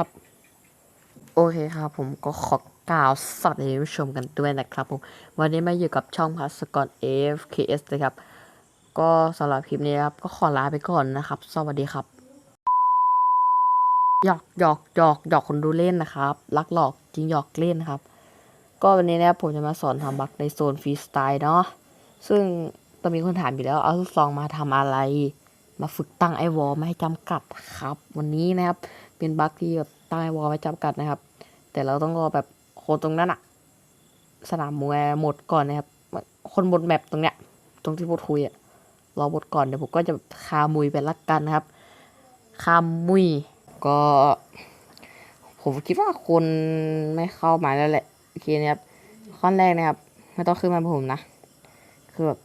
ครับ โอเคครับผมก็ขอกล่าวสวัสดีผู้ชมกันด้วยนะครับผม วันนี้มาอยู่กับช่องพัสกอต AFKS นะครับ ก็สำหรับคลิปนี้ครับ ก็ขอลาไปก่อนนะครับ สวัสดีครับหยอกหยอกหยอกหยอกคนดูเล่นนะครับ รักหลอกจริงหยอกเล่นนะครับ ก็วันนี้นะครับผมจะมาสอนทำบัคในโซนฟรีสไตล์เนาะซึ่งต้องมีคนถามอยู่แล้วเอาลูกซองมาทำอะไร มาฝึกตั้งไอวอลไม่ให้จำกัดครับ วันนี้นะครับ เป็นบัคที่แบบตั้งไวอลไม่จำกัดนะครับ แต่เราต้องรอแบบคนตรงนั้นอะสนามมวยหมดก่อนนะครับ คนบนแมปตรงเนี้ย ตรงที่พูดคุยอะรอหมดก่อนเดี๋ยวผมก็จะคามุยไปละกันนะครับ คามุยก็ ผมคิดว่าคนไม่เข้ามาแล้วแหละโอเคนะครับข้อแรกนะครับไม่ต้องขึ้นมาผมนะคือแบบ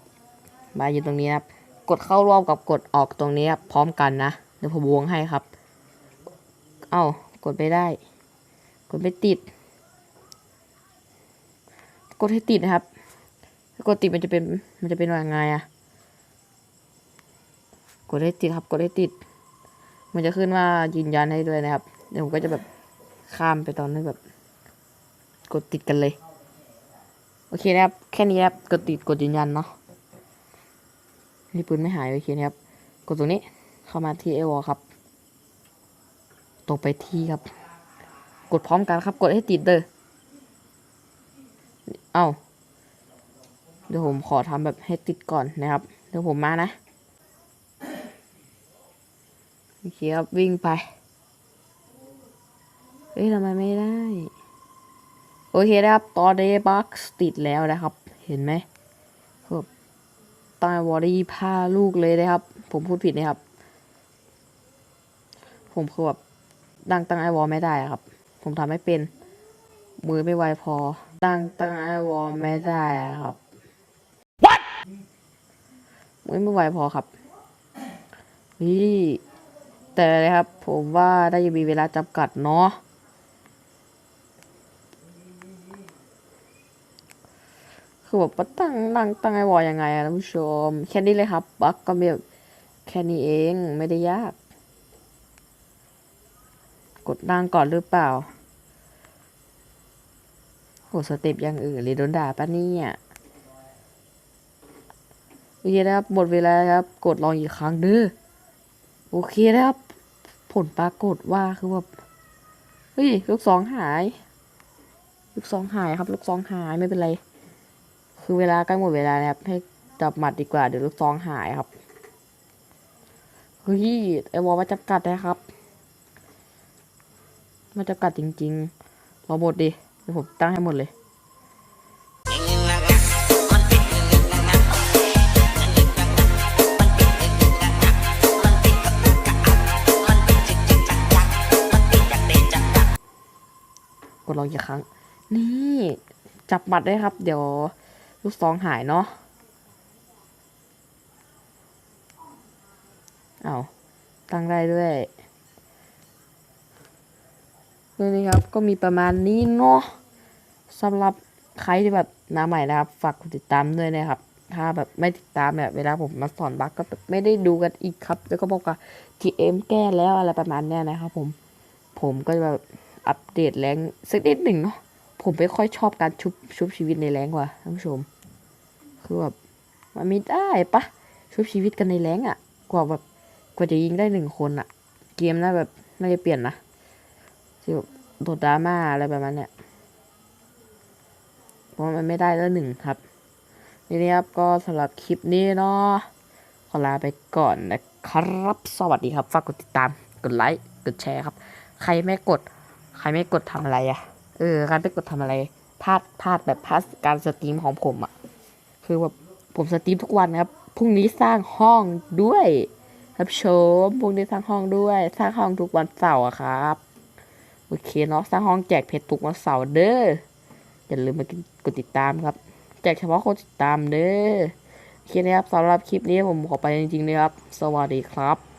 มาอยู่ตรงนี้นะครับ กดเข้ารอบกับกดออกตรงนี้ครับพร้อมกันนะเดี๋ยวผมวงให้ครับ เอ้ากดไม่ได้ กดไม่ติด กดให้ติดนะครับกดติดมันจะเป็นมันจะเป็นยังไงอะกดให้ติดครับ กดให้ติด มันจะขึ้นว่ายืนยันให้ด้วยนะครับเดี๋ยวผมก็จะแบบข้ามไปตอนที่แบบ กดติดกันเลย โอเคนะครับ แค่นี้ครับ กดติดกดยืนยันเนาะนี่ปืนไม่หายโอเคนะครับ กดตรงนี้เข้ามาที่เอวครับ ตรงไปที่ครับ กดพร้อมกันครับ กดให้ติดเด้อเอาเดี๋ยวผมขอทำแบบให้ติดก่อนนะครับ เดี๋ยวผมมานะโอเคครับวิ่งไปเอ้ยทำไมไม่ได้ โอเคนะครับ ตอนนี้บัคติดแล้วนะครับ เห็นไหมคือแบบตายวอรี่ผ้าลูกเลยนะครับ ผมพูดผิดนะครับ ผมคือแบบ ตั้งตั้งไอวอลไม่ได้อะครับ ผมทำไม่เป็น มือไม่ไวพอ ตั้งตั้งไอวอลไม่ได้อะครับ What มือไม่ไวพอครับนี่แต่นะครับ ผมว่าได้ยังมีเวลาจำกัดเนาะคือแบบว่าตั้งตั้งตั้งไอวอลยังไงอะท่านผู้ชม แค่นี้เลยครับบักก็มีแบบแค่นี้เองไม่ได้ยาก ดตั้งก่อนหรือเปล่ากดสเต็ปอย่างอื่นเลยโดนด่าปะเนี่ยโอเคนะครับหมดเวลาครับ กดลองอีกครั้งเด้อโอเคนะครับ ผลปรากฏว่าคือแบบเฮ้ยลูกสองหาย ลูกสองหายครับ ลูกสองหายไม่เป็นไร คือเวลาใกล้หมดเวลานะครับ ให้จับหมัดดีกว่าเดี๋ยวลูกซองหายครับเฮ้ยไอวอลมาจำกัดนะครับ มาจำกัดจริงๆรอหมดดิเดี๋ยวผมตั้งให้หมดเลยกดลองอีกครั้ง นี่จับหมัดได้ครับ เดี๋ยวลูกซองหายเนาะเอาตั้งได้ด้วย นี่ครับ ก็มีประมาณนี้เนาะสำหรับใครที่แบบน้าใหม่นะครับ ฝากกดติดตามด้วยนะครับ ถ้าแบบไม่ติดตามเนี่ยเวลาผมมาสอนบักก็แบบไม่ได้ดูกันอีกครับ แล้วก็บอกว่า GM แก้แล้วอะไรประมาณเนี้ยนะครับ ผม ผมก็จะแบบอัปเดตแรงสักนิดหนึ่งเนาะ ผมไม่ค่อยชอบการชุบชุบชีวิตในแรงว่ะท่านผู้ชม คือแบบมันไม่ได้ปะชุบชีวิตกันในแรงอะ่ะ กว่าแบบกว่าจะยิงได้หนึ่งคนอะ่ะ เกมน่าแบบน่าจะเปลี่ยนนะ ที่โดดดราม่าอะไรประมาณเนี้ยเพราะมันไม่ได้แล้วหนึ่งครับนี่นะครับก็สำหรับคลิปนี้เนาะขอลาไปก่อนนะครับ สวัสดีครับฝากกดติดตามกดไลค์กดแชร์ครับ ใครไม่กด ใครไม่กดทำอะไรอะเออการไปกดทำอะไรพลาดพลาดแบบพลาดการสตรีมของผมอะคือแบบผมสตรีมทุกวันครับพรุ่งนี้สร้างห้องด้วย ครับชมพรุ่งนี้สร้างห้องด้วย สร้างห้องทุกวันเสาร์ครับ โอเคเนาะสร้างห้องแจกเพชรทุกวันเสาร์เด้ออย่าลืมมากดติดตามครับ แจกเฉพาะคนติดตามเด้อโอเคนะครับสำหรับคลิปนี้ผมขอไปจริงๆเลยครับ สวัสดีครับ